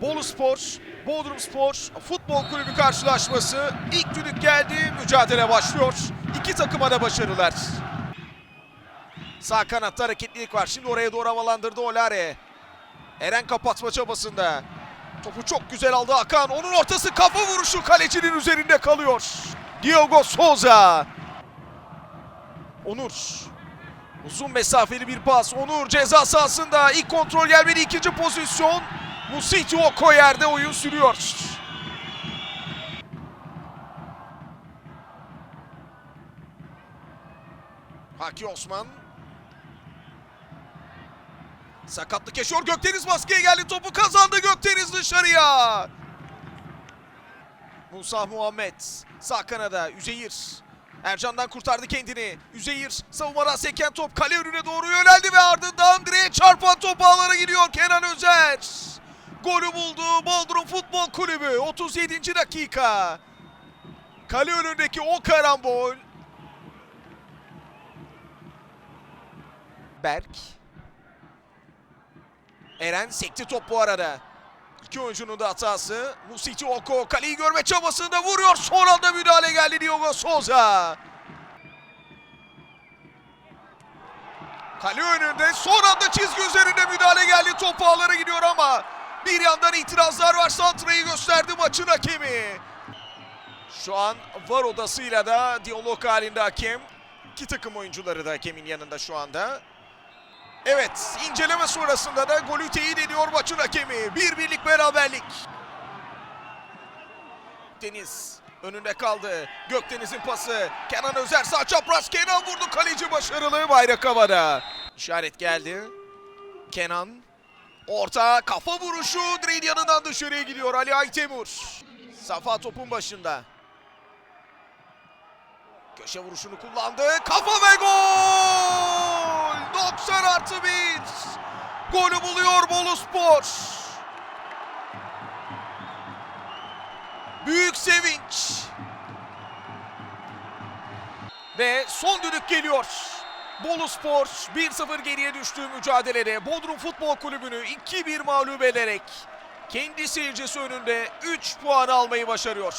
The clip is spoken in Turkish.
Spor, Bodrum Spor Futbol Kulübü karşılaşması ilk düdük geldi, mücadele başlıyor. İki takıma da başarılar. Sağ kanatta hareketlilik var. Şimdi oraya doğru havalandırdı Olare. Eren kapatma çabasında. Topu çok güzel aldı Hakan. Onun ortası kafa vuruşu kalecinin üzerinde kalıyor. Diogo Souza. Onur. Uzun mesafeli bir pas. Onur ceza sahasında. ilk kontrol gelmedi. ikinci pozisyon. Musiti Oko yerde oyun sürüyor. Haki Osman. Sakatlık yaşıyor. Gökdeniz baskıya geldi. Topu kazandı Gökdeniz dışarıya. Musa Muhammed. Sağ kanada. Üzeyir. Ercan'dan kurtardı kendini. Üzeyir savunmadan seken top kale önüne doğru yöneldi ve ardından direğe çarpan top ağlara gidiyor Kenan Özer. Golü buldu Bodrum Futbol Kulübü 37. dakika. Kale önündeki o karambol. Berk. Eren sekti top bu arada. İki oyuncunun da hatası. Musiti Oko kaleyi görme çabasında vuruyor. Son anda müdahale geldi Diogo Souza. Kale önünde son anda çizgi üzerinde müdahale geldi. Top ağlara gidiyor ama bir yandan itirazlar var. Santra'yı gösterdi maçın hakemi. Şu an var odasıyla da diyalog halinde hakem. İki takım oyuncuları da hakemin yanında şu anda. Evet, inceleme sonrasında da golü teyit ediyor maçın hakemi. Bir birlik beraberlik. Deniz önünde kaldı. Gökdeniz'in pası. Kenan Özer sağ çapraz. Kenan vurdu. Kaleci başarılı. Bayrak havada. İşaret geldi. Kenan. Orta kafa vuruşu. Direğin yanından dışarıya gidiyor Ali Aytemur. Safa topun başında. Köşe vuruşunu kullandı. Kafa ve gol! 90 artı 1. Golü buluyor Bolu Spor. Büyük sevinç. Ve son düdük geliyor. Bolu Spor 1-0 geriye düştüğü mücadelede Bodrum Futbol Kulübü'nü 2-1 mağlup ederek kendi seyircisi önünde 3 puan almayı başarıyor.